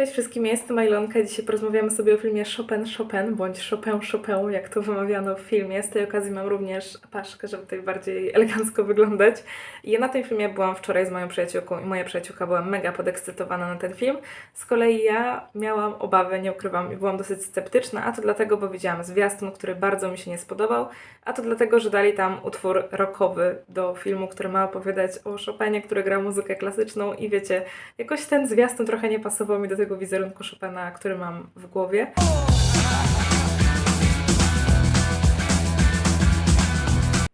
Cześć wszystkim, jestem Majlonka. Dzisiaj porozmawiamy sobie o filmie Chopin Chopin, bądź Chopin Chopin, jak to wymawiano w filmie. Z tej okazji mam również paszkę, żeby tutaj bardziej elegancko wyglądać. I ja na tym filmie byłam wczoraj z moją przyjaciółką i moja przyjaciółka była mega podekscytowana na ten film. Z kolei ja miałam obawy, nie ukrywam, i byłam dosyć sceptyczna, a to dlatego, bo widziałam zwiastun, który bardzo mi się nie spodobał, a to dlatego, że dali tam utwór rockowy do filmu, który ma opowiadać o Chopinie, który gra muzykę klasyczną i wiecie, jakoś ten zwiastun trochę nie pasował mi do tego wizerunku Chopina, który mam w głowie.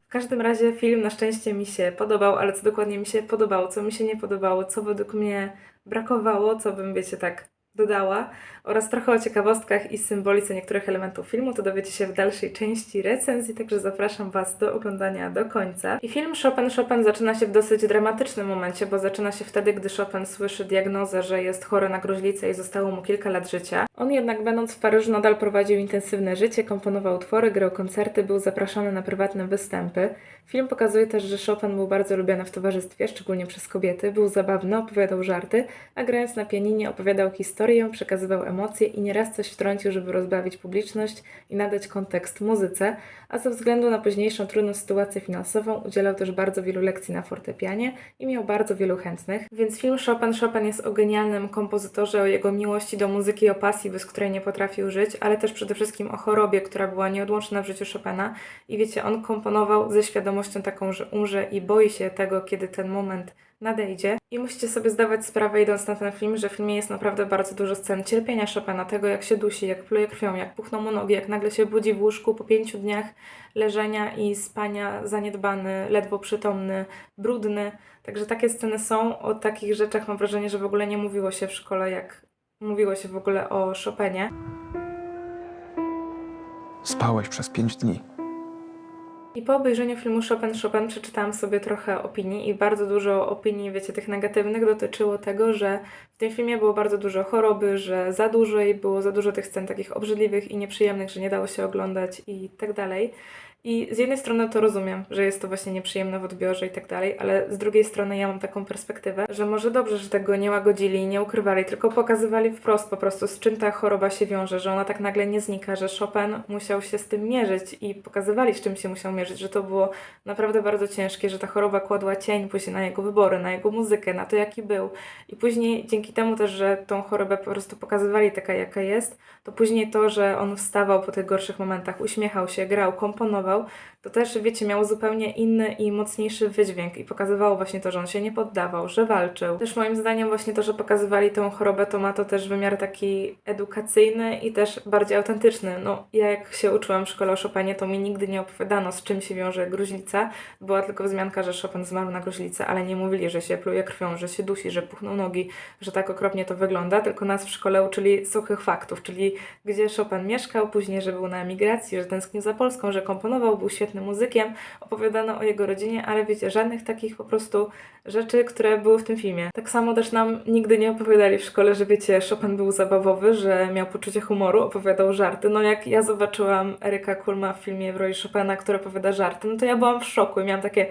W każdym razie film na szczęście mi się podobał, ale co dokładnie mi się podobało, co mi się nie podobało, co według mnie brakowało, co bym, wiecie, tak dodała oraz trochę o ciekawostkach i symbolice niektórych elementów filmu, to dowiecie się w dalszej części recenzji, także zapraszam Was do oglądania do końca. I film Chopin Chopin zaczyna się w dosyć dramatycznym momencie, bo zaczyna się wtedy, gdy Chopin słyszy diagnozę, że jest chory na gruźlicę i zostało mu kilka lat życia. On jednak będąc w Paryżu nadal prowadził intensywne życie, komponował utwory, grał koncerty, był zapraszany na prywatne występy. Film pokazuje też, że Chopin był bardzo lubiany w towarzystwie, szczególnie przez kobiety, był zabawny, opowiadał żarty, a grając na pianinie opowiadał historię, przekazywał emocje i nieraz coś wtrącił, żeby rozbawić publiczność i nadać kontekst muzyce, a ze względu na późniejszą trudną sytuację finansową udzielał też bardzo wielu lekcji na fortepianie i miał bardzo wielu chętnych. Więc film Chopin Chopin jest o genialnym kompozytorze, o jego miłości do muzyki, o pasji, bez której nie potrafił żyć, ale też przede wszystkim o chorobie, która była nieodłączna w życiu Chopina. I wiecie, on komponował ze świadomością taką, że umrze i boi się tego, kiedy ten moment nadejdzie. I musicie sobie zdawać sprawę, idąc na ten film, że w filmie jest naprawdę bardzo dużo scen cierpienia Chopina, tego jak się dusi, jak pluje krwią, jak puchną mu nogi, jak nagle się budzi w łóżku po pięciu dniach leżenia i spania zaniedbany, ledwo przytomny, brudny. Także takie sceny są. O takich rzeczach mam wrażenie, że w ogóle nie mówiło się w szkole, jak mówiło się w ogóle o Chopinie. Spałeś przez pięć dni. I po obejrzeniu filmu Chopin Chopin przeczytałam sobie trochę opinii i bardzo dużo opinii, wiecie, tych negatywnych dotyczyło tego, że w tym filmie było bardzo dużo choroby, że za dużo i było za dużo tych scen takich obrzydliwych i nieprzyjemnych, że nie dało się oglądać i tak dalej. I z jednej strony to rozumiem, że jest to właśnie nieprzyjemne w odbiorze i tak dalej, ale z drugiej strony ja mam taką perspektywę, że może dobrze, że tego nie łagodzili i nie ukrywali, tylko pokazywali wprost po prostu z czym ta choroba się wiąże, że ona tak nagle nie znika, że Chopin musiał się z tym mierzyć i pokazywali z czym się musiał mierzyć, że to było naprawdę bardzo ciężkie, że ta choroba kładła cień później na jego wybory, na jego muzykę, na to jaki był. I później dzięki temu też, że tą chorobę po prostu pokazywali taka jaka jest, to później to, że on wstawał po tych gorszych momentach, uśmiechał się, grał, komponował, to też, wiecie, miało zupełnie inny i mocniejszy wydźwięk i pokazywało właśnie to, że on się nie poddawał, że walczył. Też moim zdaniem właśnie to, że pokazywali tą chorobę, to ma to też wymiar taki edukacyjny i też bardziej autentyczny. No, ja jak się uczyłam w szkole o Chopinie, to mi nigdy nie opowiadano, z czym się wiąże gruźlica. Była tylko wzmianka, że Chopin zmarł na gruźlicę, ale nie mówili, że się pluje krwią, że się dusi, że puchną nogi, że tak okropnie to wygląda, tylko nas w szkole uczyli suchych faktów, czyli gdzie Chopin mieszkał, później, że był na emigracji, że tęsknił za Polską, że komponował, był świetnym muzykiem, opowiadano o jego rodzinie, ale wiecie, żadnych takich po prostu rzeczy, które były w tym filmie. Tak samo też nam nigdy nie opowiadali w szkole, że wiecie, Chopin był zabawowy, że miał poczucie humoru, opowiadał żarty. No jak ja zobaczyłam Eryka Kulma w filmie w roli Chopina, który opowiada żarty, no to ja byłam w szoku i miałam takie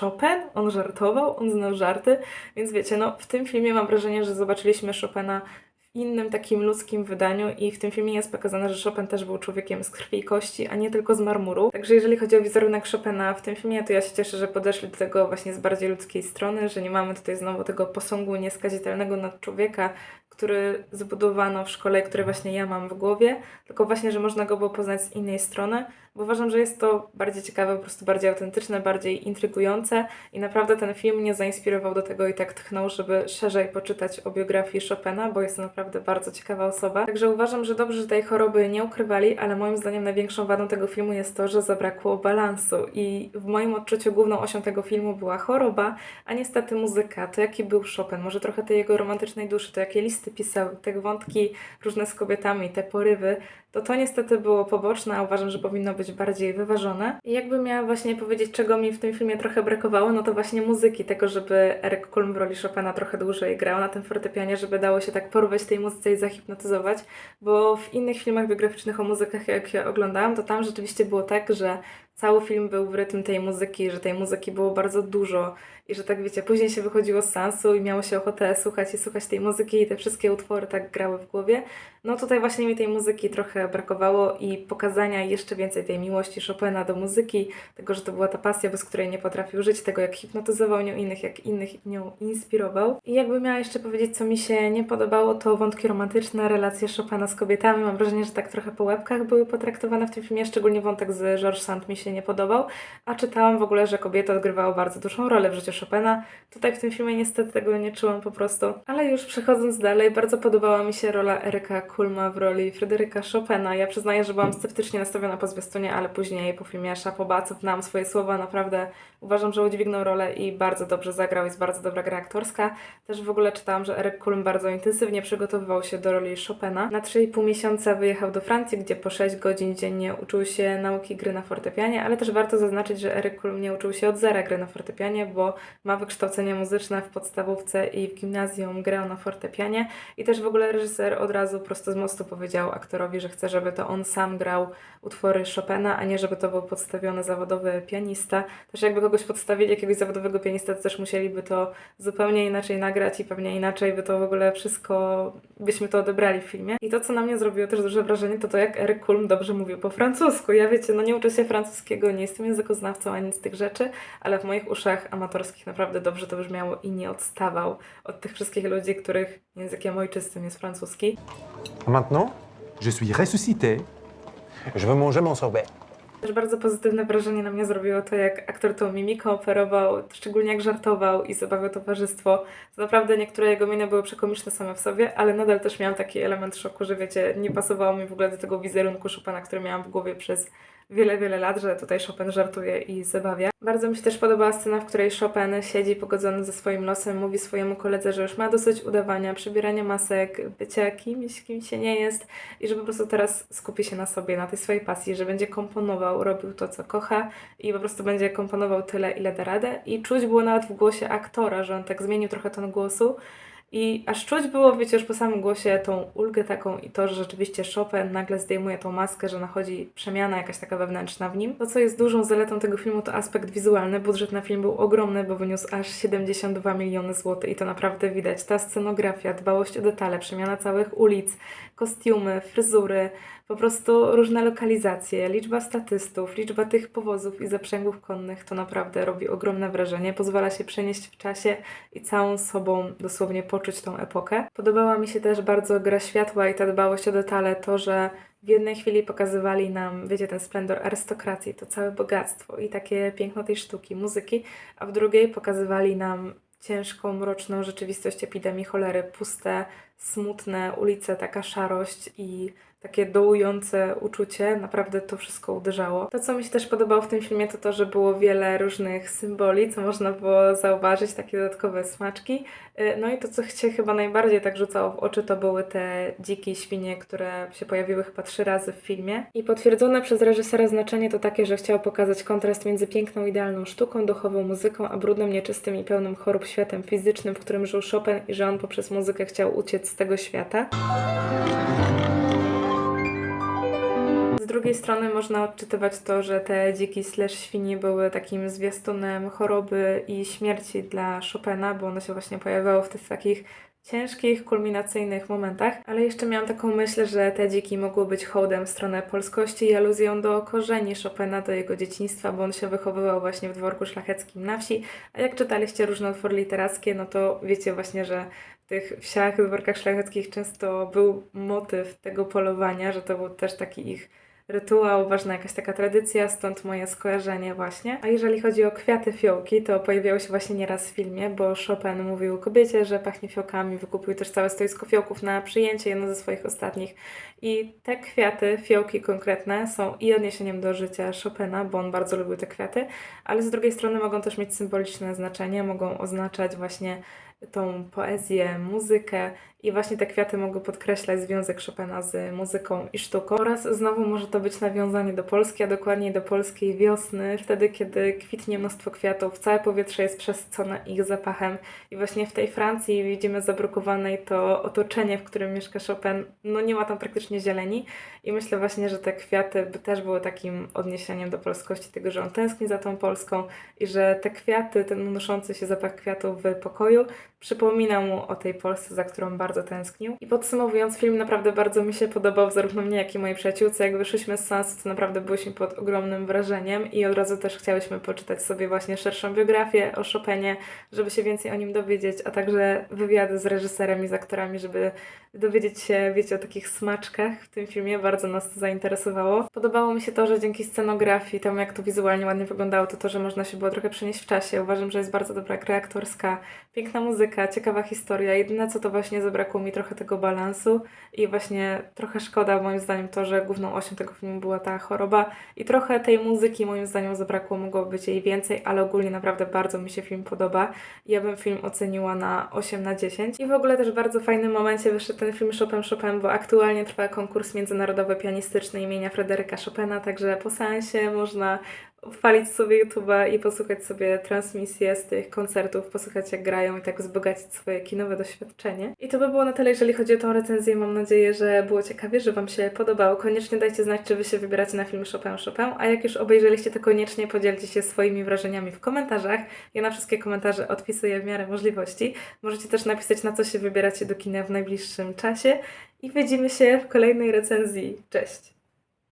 Chopin? On żartował? On znał żarty? Więc wiecie, no w tym filmie mam wrażenie, że zobaczyliśmy Chopina w innym takim ludzkim wydaniu i w tym filmie jest pokazane, że Chopin też był człowiekiem z krwi i kości, a nie tylko z marmuru. Także jeżeli chodzi o wizerunek Chopina w tym filmie, to ja się cieszę, że podeszli do tego właśnie z bardziej ludzkiej strony, że nie mamy tutaj znowu tego posągu nieskazitelnego nad człowieka, który zbudowano w szkole, który właśnie ja mam w głowie, tylko właśnie, że można go było poznać z innej strony, bo uważam, że jest to bardziej ciekawe, po prostu bardziej autentyczne, bardziej intrygujące i naprawdę ten film mnie zainspirował do tego i tak tchnął, żeby szerzej poczytać o biografii Chopina, bo jest to naprawdę bardzo ciekawa osoba. Także uważam, że dobrze, że tej choroby nie ukrywali, ale moim zdaniem największą wadą tego filmu jest to, że zabrakło balansu i w moim odczuciu główną osią tego filmu była choroba, a niestety muzyka, to jaki był Chopin, może trochę tej jego romantycznej duszy, to jakie listy pisał, te wątki różne z kobietami, te porywy, to to niestety było poboczne, a uważam, że powinno być bardziej wyważone. I jakby miała właśnie powiedzieć, czego mi w tym filmie trochę brakowało, no to właśnie muzyki, tego, żeby Eric Kulm w roli Chopina trochę dłużej grał na tym fortepianie, żeby dało się tak porwać tej muzyce i zahipnotyzować, bo w innych filmach biograficznych o muzykach, jak ja oglądałam, to tam rzeczywiście było tak, że cały film był w rytm tej muzyki, że tej muzyki było bardzo dużo i że tak wiecie, później się wychodziło z sensu i miało się ochotę słuchać i słuchać tej muzyki i te wszystkie utwory tak grały w głowie. No tutaj właśnie mi tej muzyki trochę brakowało i pokazania jeszcze więcej tej miłości Chopina do muzyki, tego, że to była ta pasja, bez której nie potrafił żyć, tego jak hipnotyzował nią innych, jak innych nią inspirował. I jakby miała jeszcze powiedzieć, co mi się nie podobało, to wątki romantyczne, relacje Chopina z kobietami. Mam wrażenie, że tak trochę po łebkach były potraktowane w tym filmie, szczególnie wątek z George Sand mi się nie podobał, a czytałam w ogóle, że kobiety odgrywały bardzo dużą rolę w życiu Chopina. Tutaj w tym filmie niestety tego nie czułam po prostu. Ale już przechodząc dalej, bardzo podobała mi się rola Eryka Kulma w roli Fryderyka Chopina. Ja przyznaję, że byłam sceptycznie nastawiona po zwiastunie, ale później po filmie Szapoba cofnęłam swoje słowa. Naprawdę uważam, że udźwignął rolę i bardzo dobrze zagrał. Jest bardzo dobra gra aktorska. Też w ogóle czytałam, że Eryk Kulm bardzo intensywnie przygotowywał się do roli Chopina. Na 3,5 miesiąca wyjechał do Francji, gdzie po 6 godzin dziennie uczył się nauki gry na fortepianie, ale też warto zaznaczyć, że Eryk Kulm nie uczył się od zera gry na fortepianie, bo ma wykształcenie muzyczne w podstawówce i w gimnazjum grał na fortepianie i też w ogóle reżyser od razu prosto z mostu powiedział aktorowi, że chce, żeby to on sam grał utwory Chopina, a nie żeby to był podstawiony zawodowy pianista. Też jakby kogoś podstawili, jakiegoś zawodowego pianista, to też musieliby to zupełnie inaczej nagrać i pewnie inaczej by to w ogóle wszystko, byśmy to odebrali w filmie. I to, co na mnie zrobiło też duże wrażenie, to to, jak Eric Kulm dobrze mówił po francusku. Ja wiecie, no nie uczę się francuskiego, nie jestem językoznawcą ani z tych rzeczy, ale w moich uszach amatorskich naprawdę dobrze to brzmiało i nie odstawał od tych wszystkich ludzi, których językiem ojczystym jest francuski. Maintenant, je suis ressuscité. Je veux manger mon sorbet. Też bardzo pozytywne wrażenie na mnie zrobiło to, jak aktor tą mimiką operował, szczególnie jak żartował i zabawiał towarzystwo. To naprawdę niektóre jego miny były przekomiczne same w sobie, ale nadal też miałam taki element szoku, że wiecie, nie pasowało mi w ogóle do tego wizerunku Chopina, który miałam w głowie przez wiele, wiele lat, że tutaj Chopin żartuje i zabawia. Bardzo mi się też podobała scena, w której Chopin siedzi pogodzony ze swoim losem, mówi swojemu koledze, że już ma dosyć udawania, przybierania masek, bycia kimś, kim się nie jest i że po prostu teraz skupi się na sobie, na tej swojej pasji, że będzie komponował, robił to, co kocha i po prostu będzie komponował tyle, ile da radę. I czuć było nawet w głosie aktora, że on tak zmienił trochę ton głosu. I aż czuć było, wiecie, już po samym głosie tą ulgę taką i to, że rzeczywiście Chopin nagle zdejmuje tą maskę, że nachodzi przemiana jakaś taka wewnętrzna w nim. To, co jest dużą zaletą tego filmu, to aspekt wizualny. Budżet na film był ogromny, bo wyniósł aż 72 miliony złotych i to naprawdę widać. Ta scenografia, dbałość o detale, przemiana całych ulic, kostiumy, fryzury, po prostu różne lokalizacje, liczba statystów, liczba tych powozów i zaprzęgów konnych to naprawdę robi ogromne wrażenie. Pozwala się przenieść w czasie i całą sobą dosłownie poczuć tą epokę. Podobała mi się też bardzo gra światła i ta dbałość o detale, to, że w jednej chwili pokazywali nam, wiecie, ten splendor arystokracji, to całe bogactwo i takie piękno tej sztuki, muzyki, a w drugiej pokazywali nam ciężką, mroczną rzeczywistość epidemii cholery, puste, smutne ulice, taka szarość i takie dołujące uczucie, naprawdę to wszystko uderzało. To, co mi się też podobało w tym filmie, to to, że było wiele różnych symboli, co można było zauważyć, takie dodatkowe smaczki. Y, No i to, co się chyba najbardziej tak rzucało w oczy, to były te dzikie świnie, które się pojawiły chyba trzy razy w filmie. I potwierdzone przez reżysera znaczenie to takie, że chciał pokazać kontrast między piękną, idealną sztuką, duchową muzyką, a brudnym, nieczystym i pełnym chorób światem fizycznym, w którym żył Chopin i że on poprzez muzykę chciał uciec z tego świata. Z drugiej strony można odczytywać to, że te dziki slash świnie były takim zwiastunem choroby i śmierci dla Chopina, bo one się właśnie pojawiały w tych takich ciężkich, kulminacyjnych momentach, ale jeszcze miałam taką myśl, że te dziki mogły być hołdem w stronę polskości i aluzją do korzeni Chopina, do jego dzieciństwa, bo on się wychowywał właśnie w dworku szlacheckim na wsi, a jak czytaliście różne utwory literackie, no to wiecie właśnie, że tych wsiach, dworkach szlacheckich często był motyw tego polowania, że to był też taki ich rytuał, ważna jakaś taka tradycja, stąd moje skojarzenie właśnie. A jeżeli chodzi o kwiaty fiołki, to pojawiały się właśnie nieraz w filmie, bo Chopin mówił kobiecie, że pachnie fiołkami, wykupił też całe stoisko fiołków na przyjęcie, jedno ze swoich ostatnich. I te kwiaty, fiołki konkretne, są i odniesieniem do życia Chopina, bo on bardzo lubił te kwiaty, ale z drugiej strony mogą też mieć symboliczne znaczenie, mogą oznaczać właśnie tą poezję, muzykę i właśnie te kwiaty mogły podkreślać związek Chopina z muzyką i sztuką. Oraz znowu może to być nawiązanie do Polski, a dokładniej do polskiej wiosny, wtedy kiedy kwitnie mnóstwo kwiatów, całe powietrze jest przesycone ich zapachem i właśnie w tej Francji widzimy zabrukowanej to otoczenie, w którym mieszka Chopin. No nie ma tam praktycznie zieleni i myślę właśnie, że te kwiaty by też były takim odniesieniem do polskości, tego, że on tęskni za tą Polską i że te kwiaty, ten unoszący się zapach kwiatów w pokoju przypomina mu o tej Polsce, za którą bardzo tęsknił. I podsumowując, film naprawdę bardzo mi się podobał, zarówno mnie, jak i mojej przyjaciółce. Jak wyszliśmy z seansu, to naprawdę byliśmy pod ogromnym wrażeniem i od razu też chciałyśmy poczytać sobie właśnie szerszą biografię o Chopinie, żeby się więcej o nim dowiedzieć, a także wywiady z reżyserem i z aktorami, żeby dowiedzieć się, wiecie, o takich smaczkach w tym filmie. Bardzo nas to zainteresowało. Podobało mi się to, że dzięki scenografii, temu jak to wizualnie ładnie wyglądało, to to, że można się było trochę przenieść w czasie. Uważam, że jest bardzo dobra gra piękna muzyka, ciekawa historia. Jedyne co to właśnie zabrakło mi trochę tego balansu i właśnie trochę szkoda moim zdaniem to, że główną osią tego filmu była ta choroba i trochę tej muzyki moim zdaniem zabrakło, mogło być jej więcej, ale ogólnie naprawdę bardzo mi się film podoba. Ja bym film oceniła na 8 na 10 i w ogóle też w bardzo fajnym momencie wyszedł ten film Chopin Chopin, bo aktualnie trwa konkurs międzynarodowy pianistyczny imienia Fryderyka Chopina, także po seansie można odpalić sobie YouTube'a i posłuchać sobie transmisję z tych koncertów, posłuchać jak grają i tak wzbogacić swoje kinowe doświadczenie. I to by było na tyle, jeżeli chodzi o tą recenzję. Mam nadzieję, że było ciekawie, że Wam się podobało. Koniecznie dajcie znać, czy Wy się wybieracie na film Chopin Chopin, a jak już obejrzeliście, to koniecznie podzielcie się swoimi wrażeniami w komentarzach. Ja na wszystkie komentarze odpisuję w miarę możliwości. Możecie też napisać, na co się wybieracie do kina w najbliższym czasie i widzimy się w kolejnej recenzji. Cześć!